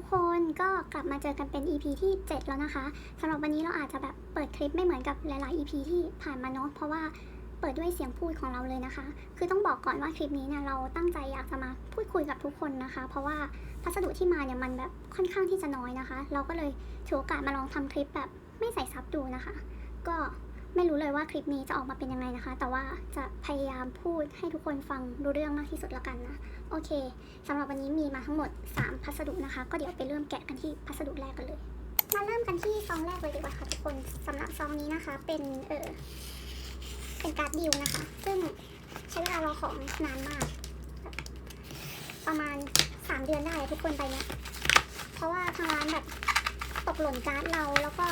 ทุกคนก็กลับมาเจอกันเป็น EP ที่ 7 แล้วนะคะสำหรับวันนี้เราอาจจะแบบเปิดคลิปไม่เหมือนกับหลายๆ EP ที่ผ่านมาเนาะเพราะว่าเปิดด้วยเสียงพูดของเราเลยนะคะ คือต้องบอกก่อนว่าคลิปนี้เนี่ยเราตั้งใจอยากจะมาพูดคุยกับทุกคนนะคะ เพราะว่าพัสดุที่มาเนี่ยมันแบบค่อนข้างที่จะน้อยนะคะ เราก็เลยถือโอกาสมาลองทำคลิปแบบไม่ใส่ซับดูนะคะ ก็ ไม่รู้เลยว่าคลิปนี้จะออกมาเป็นยังไงนะคะ แต่ว่าจะพยายามพูดให้ทุกคนฟังรู้เรื่องมากที่สุดแล้วกันนะ โอเคสำหรับวันนี้มีมาทั้งหมด 3 พัสดุนะคะ ก็เดี๋ยวไปเริ่มแกะกันที่พัสดุแรกกันเลย มาเริ่มกันที่ซองแรกเลยดีกว่าค่ะทุกคนสำหรับซองนี้นะคะเป็นเออเป็นการ์ดดิวนะคะ ซึ่งใช้เวลารอของนานมาก ประมาณ 3 เดือนได้ทุกคนไปเนี่ยเพราะว่าทางร้านแบบตกหล่นการ์ดเราแล้วก็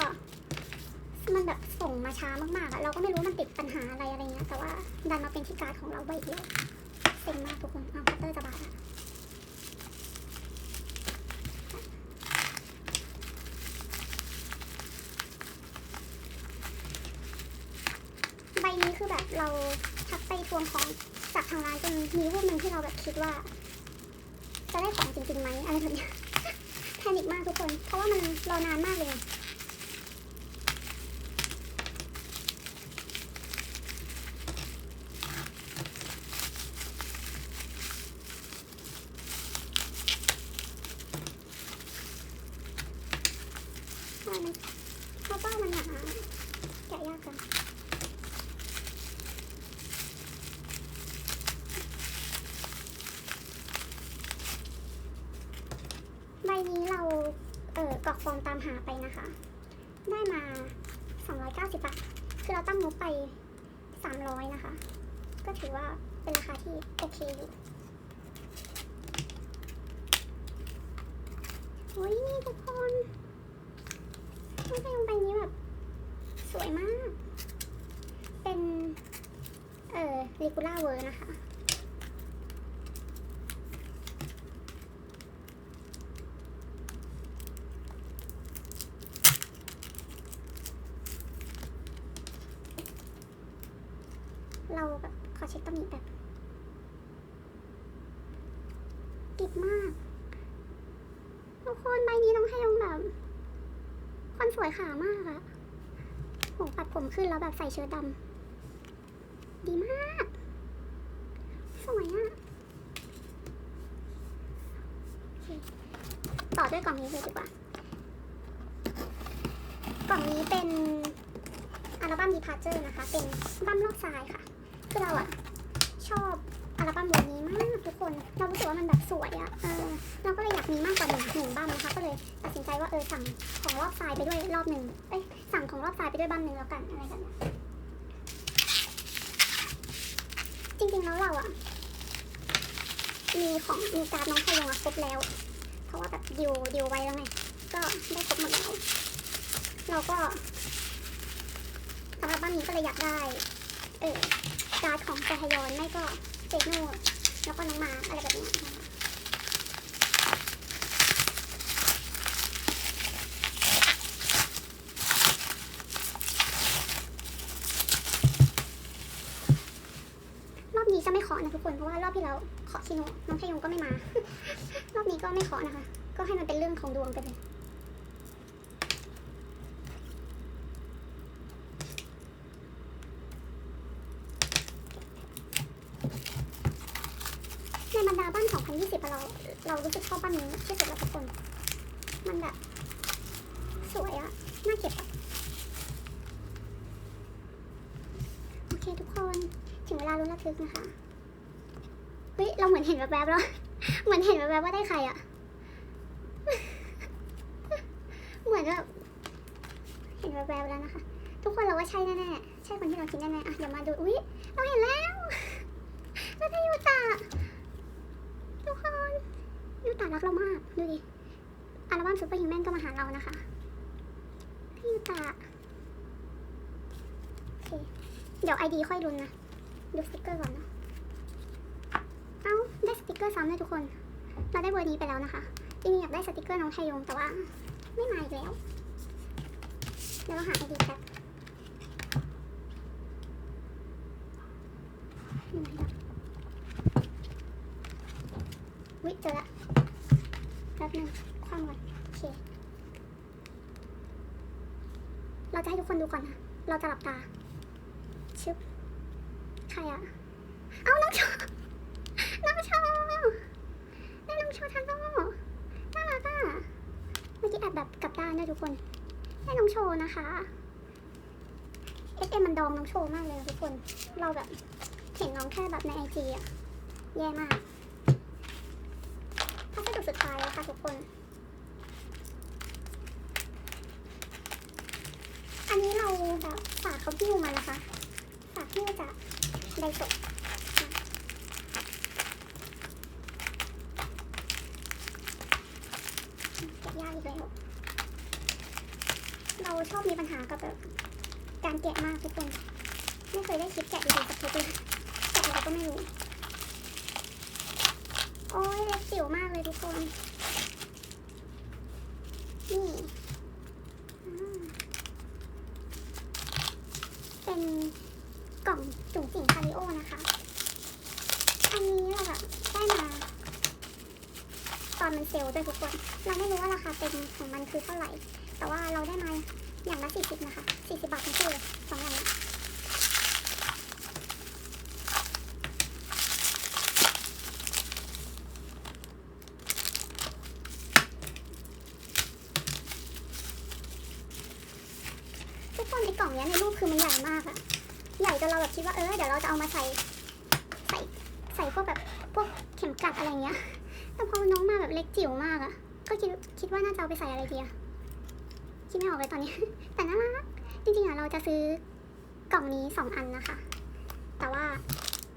มันแบบส่งมาช้ามากๆอะเราก็ไม่รู้มันติดปัญหาอะไรอะไรเงี้ย แต่ว่าดันมาเป็นที่การ์ดของเราใบเดียวเซ็งมากทุกคนเอาคัตเตอร์จะบาดอะใบนี้คือแบบเราทักไปทวงของจากทางร้านจนมีรูปหนึ่งที่เราแบบคิดว่า จะได้ของจริงๆไหมอะไรแบบเนี้ยแพนิคมากทุกคน เพราะว่ามันรอนานมากเลย ทำไมมันเพราะว่ามันหนาแกะยากจัง ใบนี้เราเออกรอกฟอร์มตามหาไปนะคะ ได้มา 290 บาท คือเราตั้งงบไป 300 นะคะ ก็ถือว่าเป็นราคาที่โอเคอยู่โอ้ยนี่ทุกคนมังกรใบนี้แบบ สวยมาก เป็น เอ่อลิกูล่าเวอร์นะคะ เราแบบขอ เช็คตำหนิแบบติดมาก ทุกคนใบนี้ต้องให้ลงแบบคนสวยขามากอะโหปัดผมขึ้นแล้วแบบใส่เชิ้ตดำดีมาก สวยอะต่อด้วยกล่องนี้เลยดีกว่า กล่องนี้เป็นอัลบั้ม Departure นะคะ เป็นบั้มโลกทรายค่ะ คือเราอะชอบอัลบั้มวงนี้มากทุกคน เรารู้สึกว่ามันแบบสวยอะเออเราก็เลยอยากมีมากกว่าหนึ่งหนึ่งบั้มนะคะ ก็เลยตัดสินใจว่าเออสั่งของรอบทรายไปด้วยรอบหนึ่งเอ้ยสั่งของรอบทรายไปด้วยบั้มหนึ่งแล้วกันอะไรแบบเนี้ยจริงๆแล้วเราอะมีของมีการน้องพยงอะครบแล้ว เพราะว่าแบบดิวดิวไว้แล้วไงก็ได้ครบหมดแล้วเราก็สำหรับบ้านนี้ก็เลยอยากได้ เออ การ์ดของแจฮยอนไม่ก็เจโน่แล้วก็น้องมาอะไรแบบนี้รอบนี้จะไม่ขอนะทุกคนเพราะว่ารอบที่เราขอชิโนน้องชยงก็ไม่มา รอบนี้ก็ไม่ขอนะคะ ก็ให้มันเป็นเรื่องของดวงไปเลยในบรรดา บ้าน2020อะเราเรารู้สึกชอบบ้านนี้ที่สุดแล้วทุกคน มันแบบ สวยอะน่าเก็บอะโอเคทุกคนถึงเวลาลุ้นระทึกนะคะเฮ้ยเราเหมือนเห็นแวบๆแล้วเหมือนเห็นแวบๆว่าได้ใครอะเหมือนแบบเห็นแวบๆแล้วนะคะ ทุกคนเราว่าใช่แน่ๆใช่คนที่เราคิดแน่ๆอะเดี๋ยวมาดูอุ๊ยเราเห็นแล้วแล้วได้ยูตาก ตารักเรามากดูดิอัลบั้มซูเปอร์ฮิวแมนก็มาหาเรานะคะ พี่ยูตาโอเคเดี๋ยวไอดีค่อยรุนนะดูสติกเกอร์ก่อนเนะเอ้าได้สติกเกอร์ซ้ำเลยทุกคน เราได้เบอร์นี้ไปแล้วนะคะจริงๆอยากได้สติกเกอร์น้องไทยงแต่ว่า ไม่มาอีกแล้ว เดี๋ยวเราหาไอดีแป๊บอยู่ไหนล่ะวิเจอละแป๊บนึง นึงความก่อนโอเค เราจะให้ทุกคนดูก่อนนะ เราจะหลับตา ชึบ ใครอะเอาน้องโชว์น้องโชว์ได้น้องโชว์ทันโลน่ารักอะเมื่อกี้แอบแบบกลับด้านด้วยทุกคนได้น้องโชว์นะคะเอสเอ็มมันดองน้องโชว์มากเลยนะทุกคน เราแบบเห็นน้องแค่แบบในไอจีอะแย่มากพัสดุสุดท้ายแล้วค่ะทุกคน อันนี้เราแบบฝากเขาพิ้วมานะคะ ฝากพิ้วจากไดโซะเก็บยากอีกแล้วเราชอบมีปัญหากับแบบการแกะมากทุกคน ไม่เคยได้คลิปแกะดีๆสักคลิปเลยแกะอะไรก็ไม่รู้ โอ้ยเล็กจิ๋วมากเลยทุกคน นี่อ่า เป็นกล่องจุ๋งจิ๋งคาริโอนะคะ อันนี้เราแบบได้มา ตอนมันเซลล์ด้วยทุกคน เราไม่รู้ว่าราคาเต็มของมันคือเท่าไหร่ แต่ว่าเราได้มาอย่างละสี่สิบนะคะ40บาททั้งคู่เลยสองอย่างนี้ทุกคนไอ้กล่องเนี้ยในรูปคือมันใหญ่มากอะใหญ่จนเราแบบคิดว่าเออเดี๋ยวเราจะเอามาใส่ใส่ใส่พวกแบบพวกเข็มกลัดอะไรเงี้ยแต่พอน้องมาแบบเล็กจิ๋วมากอะก็คิดคิดว่าน่าจะเอาไปใส่อะไรดีอะคิดไม่ออกเลยตอนนี้ แต่น่ารักจริงๆอะเราจะซื้อกล่องนี้สองอันนะคะ แต่ว่า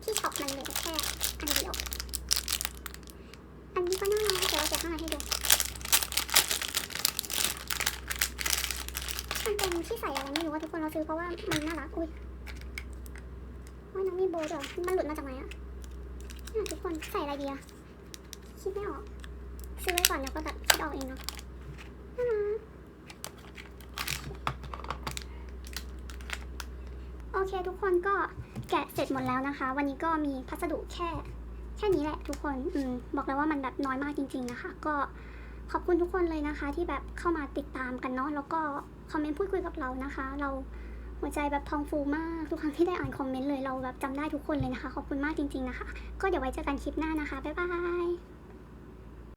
ที่ช็อปมันเหลือแค่อันเดียวอันนี้ก็น่ารักเดี๋ยวเราแกะข้างในให้ดู มัน เป็นที่ใส่อะไรไม่รู้ว่าทุกคนเราซื้อเพราะว่ามันน่ารัก อุ้ยว่าน้องมีโบว์ด้วยมันหลุดมาจากไหนอะเนี่ยทุกคนใส่อะไรดีอะคิดไม่ออก ซื้อไว้ก่อนแล้วก็แบบคิดออกเองเนาะน่ารักโอเคทุกคนก็แกะเสร็จหมดแล้วนะคะ วันนี้ก็มีพัสดุแค่ แค่นี้แหละทุกคน อืม บอกแล้วว่ามันแบบน้อยมากจริง ๆ นะคะ ก็ ขอบคุณทุกคนเลยนะคะ ที่แบบเข้ามาติดตามกันเนาะแล้วก็คอมเมนต์พูดคุยกับเรานะคะ เราหัวใจแบบพองฟูมากทุกครั้งที่ได้อ่านคอมเมนต์เลยเราแบบจำได้ทุกคนเลยนะคะ ขอบคุณมากจริงๆนะคะ ก็เดี๋ยวไว้เจอกันคลิปหน้านะคะบ๊ายบาย